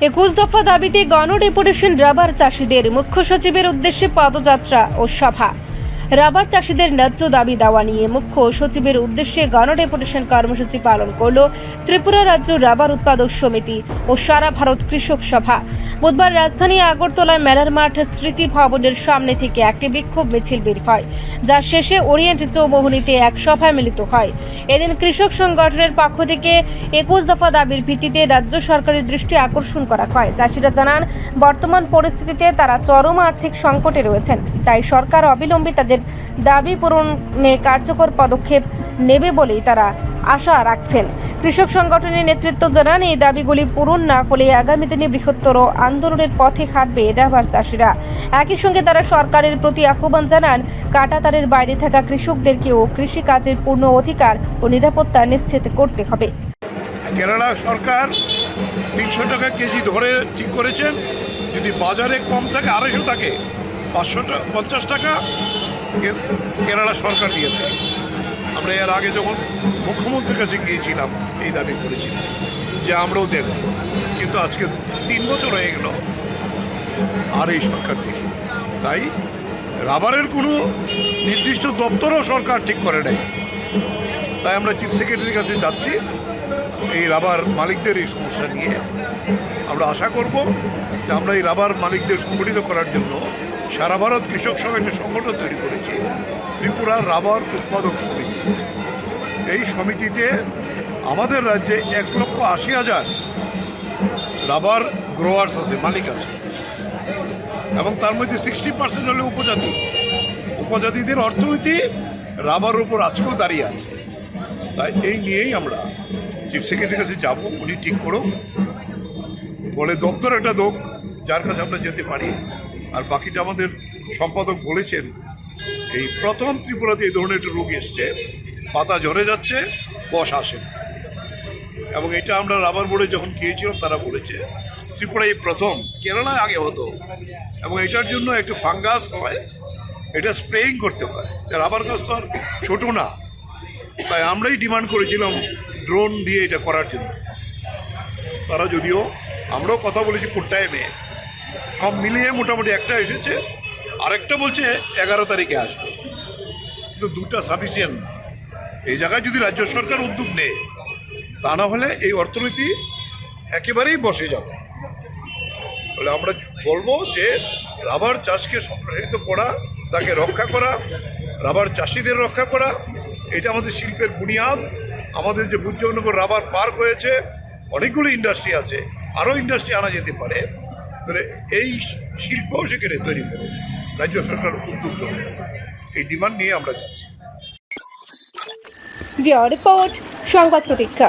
একুশ দফা দাবিতে গণ ডেপুটেশন রাবার চাষিদের মুখ্য সচিবের উদ্দেশ্যে পদযাত্রা ও সভা। রাবার চাষিদের ন্যায্য দাবি দেওয়া নিয়ে মুখ্য সচিবের উদ্দেশ্যে গণ ডেপুটেশন কর্মসূচি পালন করল ত্রিপুরা রাজ্য রাবার উৎপাদক সমিতি ও সারা ভারত কৃষক সভা। বুধবার রাজধানী আগরতলার মেলার মাঠ স্মৃতি ভবনের সামনে থেকে একটি বিক্ষোভ মিছিল বের হয়, যা শেষে ওরিয়েন্ট চৌমোহনীতে এক সভায় মিলিত হয়। এদিন কৃষক সংগঠনের পক্ষ থেকে একুশ দফা দাবির ভিত্তিতে রাজ্য সরকারের দৃষ্টি আকর্ষণ করা হয়। চাষিরা জানান, বর্তমান পরিস্থিতিতে তারা চরম আর্থিক সংকটে রয়েছেন, তাই সরকার অবিলম্বে তাদের দাবি পূরণে কার্যকর পদক্ষেপ নেবে বলেই তারা আশা রাখছেন। কৃষক সংগঠনের নেতৃত্ব জানান, এই দাবিগুলি পূরণ না হলে আগামী দিনে বৃহত্তর আন্দোলনের পথে হাঁটবে রাবার চাষিরা। একই সঙ্গে তারা সরকারের প্রতি আহ্বান জানান, কাটাতারের বাইরে থাকা কৃষকদেরকেও কৃষিকাজের পূর্ণ অধিকার ও নিরাপত্তা নিশ্চিত করতে হবে। কেরালা সরকার তিনশো টাকা কেজি ধরে ঠিক করেছেন। যদি বাজারে কম থাকে, আড়াইশো থাকে পাঁচশো পঞ্চাশ টাকা কেরালা সরকার দিয়েছে আমরা এর আগে যখন মুখ্যমন্ত্রীর কাছে গিয়েছিলাম, এই দাবি করেছিলাম যে আমরাও দেব কিন্তু আজকে তিন বছর হয়ে গেল, আর এই সরকার দেখি তাই রাবারের কোনো নির্দিষ্ট দপ্তরও সরকার ঠিক করে নেয় তাই আমরা চিফ সেক্রেটারির কাছে যাচ্ছি, এই রাবার মালিকদের এই সমস্যা নিয়ে। আমরা আশা করব যে আমরা এই রাবার মালিকদের সংগঠিত করার জন্য সারা ভারত কৃষক একটা সংগঠন তৈরি করেছে। ত্রিপুরা রাবার উৎপাদক সমিতি। এই সমিতিতে আমাদের রাজ্যে এক লক্ষ আশি হাজার রাবার গ্রোয়ার্স আছে, মালিক আছে। এবং তার মধ্যে সিক্সটি পার্সেন্ট হলে উপজাতি। উপজাতিদের অর্থনীতি রাবার উপর আজকেও দাঁড়িয়ে আছে। তাই এই নিয়েই আমরা চিফ সেক্রেটারির কাছে যাব, উনি ঠিক করুক। বলে দপ্তর একটা দোক। যার কাছে আমরা যেতে পারি। আর বাকিটা আমাদের সম্পাদক বলেছেন, এই প্রথম ত্রিপুরাতে এই ধরনের একটা রোগ এসছে, পাতা ঝরে যাচ্ছে, বস আসে এবং এটা আমরা রাবার বোর্ডে যখন গিয়েছিলাম, তারা বলেছে, ত্রিপুরা এই প্রথম, কেরালায় আগে হতো। এবং এটার জন্য একটু ফাঙ্গাস হয়, এটা স্প্রেইং করতে হয়। রাবার গাছ তো আর ছোটো না। তাই আমরাই ডিমান্ড করেছিলাম ড্রোন দিয়ে এটা করার জন্য। তারা যদিও আমরাও কথা বলেছি কোন টাইমে সব মিলিয়ে মোটামুটি একটা এসেছে। আরেকটা বলছে এগারো তারিখে আসবে। কিন্তু দুটা সাফিসিয়েন্ট না এই জায়গায় যদি রাজ্য সরকার উদ্যোগ নেয়, তা না হলে এই অর্থনীতি একেবারেই বসে যাবে। বলে আমরা বলব যে রাবার চাষকে সম্প্রসারিত করা, তাকে রক্ষা করা, রাবার চাষিদের রক্ষা করা, এটা আমাদের শিল্পের বুনিয়াদ। আমাদের যে বুজ্জনগর রাবার পার্ক হয়েছে, অনেকগুলো ইন্ডাস্ট্রি আছে। আরও ইন্ডাস্ট্রি আনা যেতে পারে, তাহলে এই শিল্প সেখানে তৈরি করে রাজ্য সরকার উদ্যোগ। এই ডিমান্ড নিয়ে আমরা যাচ্ছি রিপোর্ট, সংবাদ প্রতীক্ষা